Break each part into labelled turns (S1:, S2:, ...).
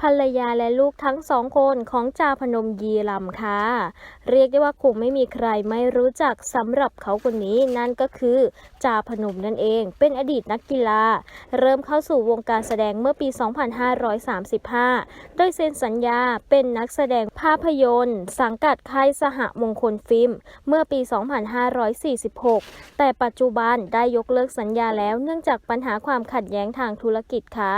S1: ภรรยาและลูกทั้งสองคนของจาพนมยีรำค่ะ เรียกได้ว่าคงไม่มีใครไม่รู้จักสำหรับเขาคนนี้นั่นก็คือจาพนมนั่นเอง เป็นอดีตนักกีฬา เริ่มเข้าสู่วงการแสดงเมื่อปี 2535 โดยเซ็นสัญญาเป็นนักแสดงภาพยนตร์ สังกัดค่ายสหมงคลฟิล์มเมื่อปี 2546 แต่ปัจจุบันได้ยกเลิกสัญญาแล้วเนื่องจากปัญหาความขัดแย้งทางธุรกิจค่ะ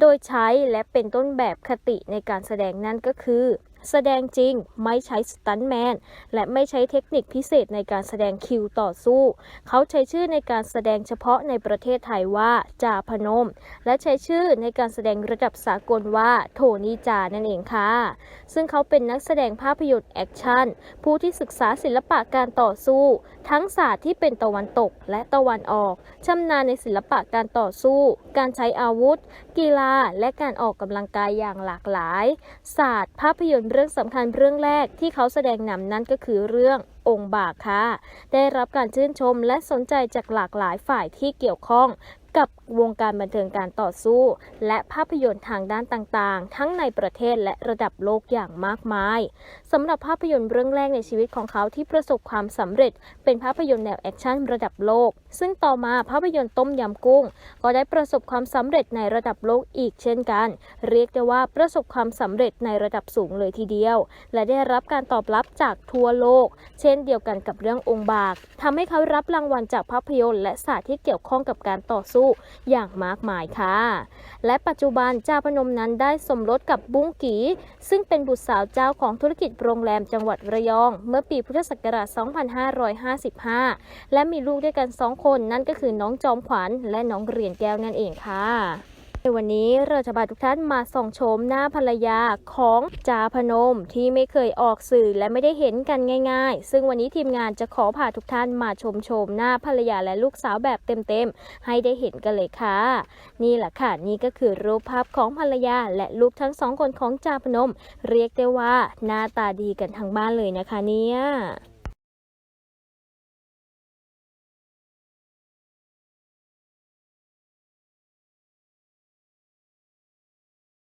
S1: โดยใช้และเป็นต้นแบบแบบคติในการแสดงนั่นก็คือ แสดงจริงไม่ใช้สตันแมนและไม่ใช้เทคนิคพิเศษในการแสดงคิวต่อสู้ เขาใช้ชื่อในการแสดงเฉพาะในประเทศไทยว่าจ่าพนม และใช้ชื่อในการแสดงระดับสากลว่าโทนี่จานั่นเองค่ะ ซึ่งเขาเป็นนักแสดงภาพยนตร์แอคชั่น ผู้ที่ศึกษาศิลปะการต่อสู้ ทั้งศาสตร์ที่เป็นตะวันตกและตะวันออกชำนาญในศิลปะการต่อสู้ การใช้อาวุธ กีฬา และการออกกำลังกายอย่างหลากหลาย ศาสตร์ภาพยนตร์เรื่องสำคัญเรื่องแรกที่เขาแสดงนำนั้นก็คือเรื่ององค์บากค่ะ ได้รับการชื่นชมและสนใจจากหลากหลายฝ่ายที่เกี่ยวข้อง กับวงการบันเทิงการต่อสู้ และภาพยนตร์ทางด้านต่างๆ ทั้งในประเทศและระดับโลกอย่างมากมายสำหรับภาพยนตร์เรื่องแรกในชีวิตของเขาที่ประสบความสำเร็จ เป็นภาพยนตร์แนวแอคชั่นระดับโลก ซึ่งต่อมาภาพยนตร์ต้มยำกุ้ง ก็ได้ประสบความสำเร็จในระดับโลกอีกเช่นกัน เรียกได้ว่าประสบความสำเร็จในระดับสูงเลยทีเดียว และได้รับการตอบรับจากทั่วโลก เช่นเดียวกันกับเรื่ององค์บากทำให้เขารับรางวัลจากภาพยนตร์และศาสตร์ที่เกี่ยวข้องกับการต่อสู้อย่างมากมายค่ะ และปัจจุบันเจ้าพนมนั้นได้สมรสกับบุ้งกี ซึ่งเป็นบุตรสาวเจ้าของธุรกิจโรงแรมจังหวัดระยอง เมื่อปีพุทธศักราช 2555 และมีลูกด้วยกัน 2 คนนั่นก็คือน้องจอมขวัญและน้องเหรียญแก้วนั่นเองค่ะ ในวันนี้เราจะพาทุกท่านมาส่องชมหน้าภรรยาของจาพนมที่ไม่เคยออกสื่อและไม่ได้เห็นกันง่าย ๆ ซึ่งวันนี้ทีมงานจะขอพาทุกท่านมาชมชมหน้าภรรยาและลูกสาวแบบเต็มๆ ให้ได้เห็นกันเลยค่ะ นี่แหละค่ะนี่ก็คือรูปภาพของภรรยาและลูกทั้งสองคนของจาพนม เรียกได้ว่าหน้าตาดีกันทั้งบ้านเลยนะคะเนี่ย